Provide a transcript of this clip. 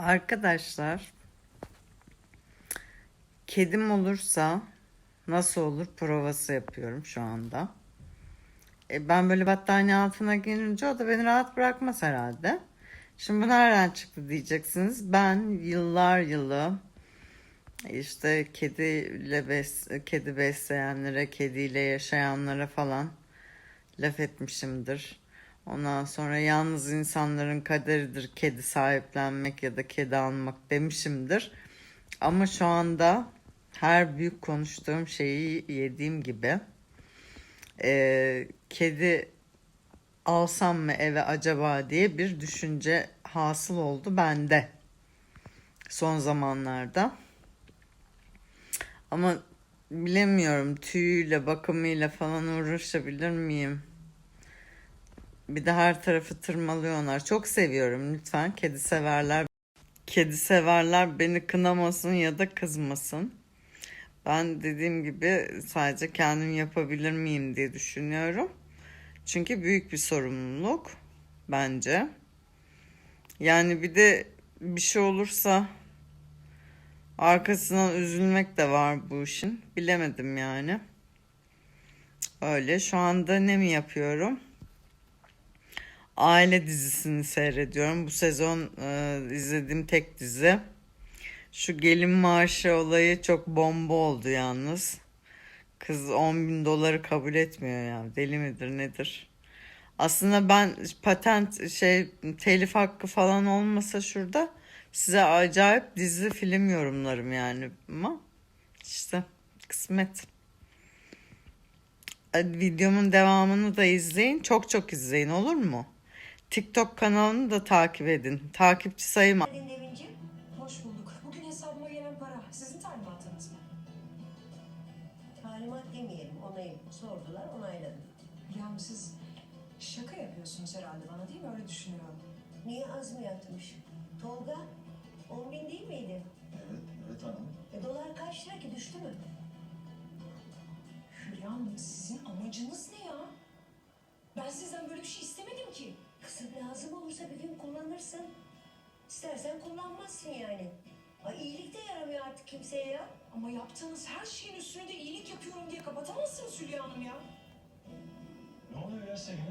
Arkadaşlar, kedim olursa nasıl olur provası yapıyorum şu anda. E, ben böyle battaniye altına girince o da beni rahat bırakmaz herhalde. Şimdi bu nereden çıktı diyeceksiniz. Ben yıllar yılı işte kediyle bes kedi besleyenlere, kediyle yaşayanlara falan laf etmişimdir. Ondan sonra yalnız insanların kaderidir kedi sahiplenmek ya da kedi almak demişimdir. Ama şu anda her büyük konuştuğum şeyi yediğim gibi e, kedi alsam mı eve acaba diye bir düşünce hasıl oldu bende son zamanlarda. Ama bilemiyorum tüyüyle bakımıyla falan uğraşabilir miyim? Bir de her tarafı tırmalıyorlar. Çok seviyorum lütfen kedi severler. Kedi severler beni kınamasın ya da kızmasın. Ben dediğim gibi sadece kendim yapabilir miyim diye düşünüyorum. Çünkü büyük bir sorumluluk bence. Yani bir de bir şey olursa arkasından üzülmek de var bu işin. Bilemedim yani. Öyle. Şu anda ne mi yapıyorum? Aile dizisini seyrediyorum. Bu sezon e, izlediğim tek dizi. Şu gelin maaşı olayı çok bomba oldu yalnız. Kız 10 bin doları kabul etmiyor ya. Deli midir nedir? Aslında ben patent şey telif hakkı falan olmasa şurada size acayip dizi film yorumlarım yani. Ama işte kısmet. Videomun devamını da izleyin. Çok çok izleyin olur mu? TikTok kanalını da takip edin. Takipçi sayım geldin Devinciğim. Hoş bulduk. Bugün hesabıma gelen para sizin talimatınız mı? Talimat demeyelim, onayım. Sordular, onayladım. Ya siz şaka yapıyorsunuz herhalde bana değil mi? Öyle düşünüyorum. Niye az mı yatmış? Tolga, 10 bin değil miydi? Evet, evet hanım. E, dolar kaç lira ki düştü mü? Hülya Hanım sizin amacınız ne ya? Ben sizden böyle bir şey istemedim ki. Kızım lazım olursa bir gün kullanırsın. İstersen kullanmazsın yani. Ay iyilik de yaramıyor artık kimseye ya. Ama yaptığınız her şeyin üstüne de iyilik yapıyorum diye kapatamazsınız Hülya Hanım ya. Ne oluyor ya Sevgili?